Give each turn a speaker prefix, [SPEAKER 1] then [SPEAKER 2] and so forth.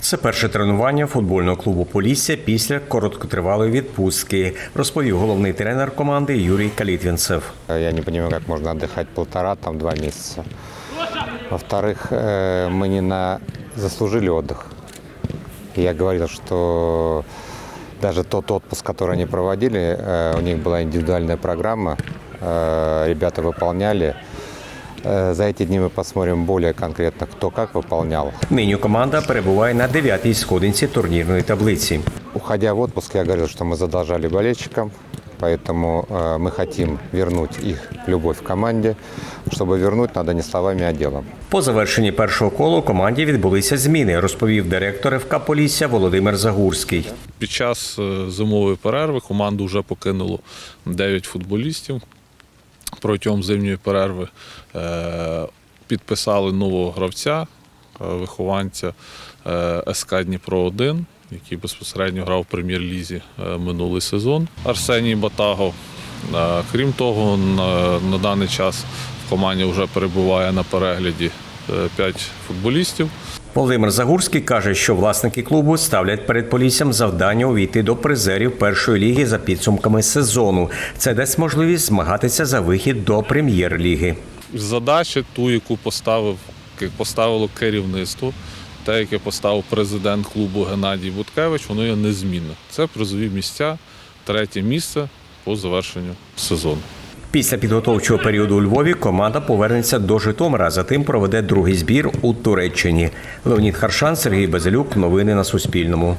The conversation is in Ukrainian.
[SPEAKER 1] Це перше тренування футбольного клубу Полісся після короткотривалої відпустки, розповів головний тренер команди Юрій Калітвінцев.
[SPEAKER 2] Я не понимаю, как можно отдыхать полтора, там два месяца. Во-вторых, э, мы не на... заслужили отдых. И Я говорил, что даже тот отпуск, который они проводили, э, у них была индивидуальная программа, э, ребята выполняли. Э, За эти дни мы посмотрим более конкретно, кто как выполнял.
[SPEAKER 1] Нині команда перебуває на дев'ятій сходинці турнірної таблиці.
[SPEAKER 2] Уходя в отпуск, я говорил, что мы задолжали болельщикам, поэтому э, мы хотим вернуть их любовь в команде. Чтобы вернуть, надо не словами, а делом.
[SPEAKER 1] По завершенні першого кола у команді відбулися зміни, розповів директор ФК Полісся Володимир Загурський.
[SPEAKER 3] Під час е, зимової перерви команду вже покинуло 9 футболістів. Протягом зимньої перерви е, підписали нового гравця, е, вихованця е, СК Дніпро 1 який безпосередньо грав в прем'єр-лізі минулий сезон. Арсеній Батагов. Е, Крім того, на даний час в команді вже перебуває на перегляді 5 футболістів.
[SPEAKER 1] Володимир Загурський каже, що власники клубу ставлять перед Поліссям завдання увійти до призерів першої ліги за підсумками сезону. Це дасть можливість змагатися за вихід до прем'єр-ліги.
[SPEAKER 3] задача, ту, яку поставив, поставило керівництво, те, яке поставив президент клубу Геннадій Буткевич, воно є незмінне. Це призові місця, третє місце по завершенню сезону.
[SPEAKER 1] Після підготовчого періоду у Львові команда повернеться до Житомира, затим проведе другий збір у Туреччині. Леонід Харшан, Сергій Безелюк. Новини на Суспільному.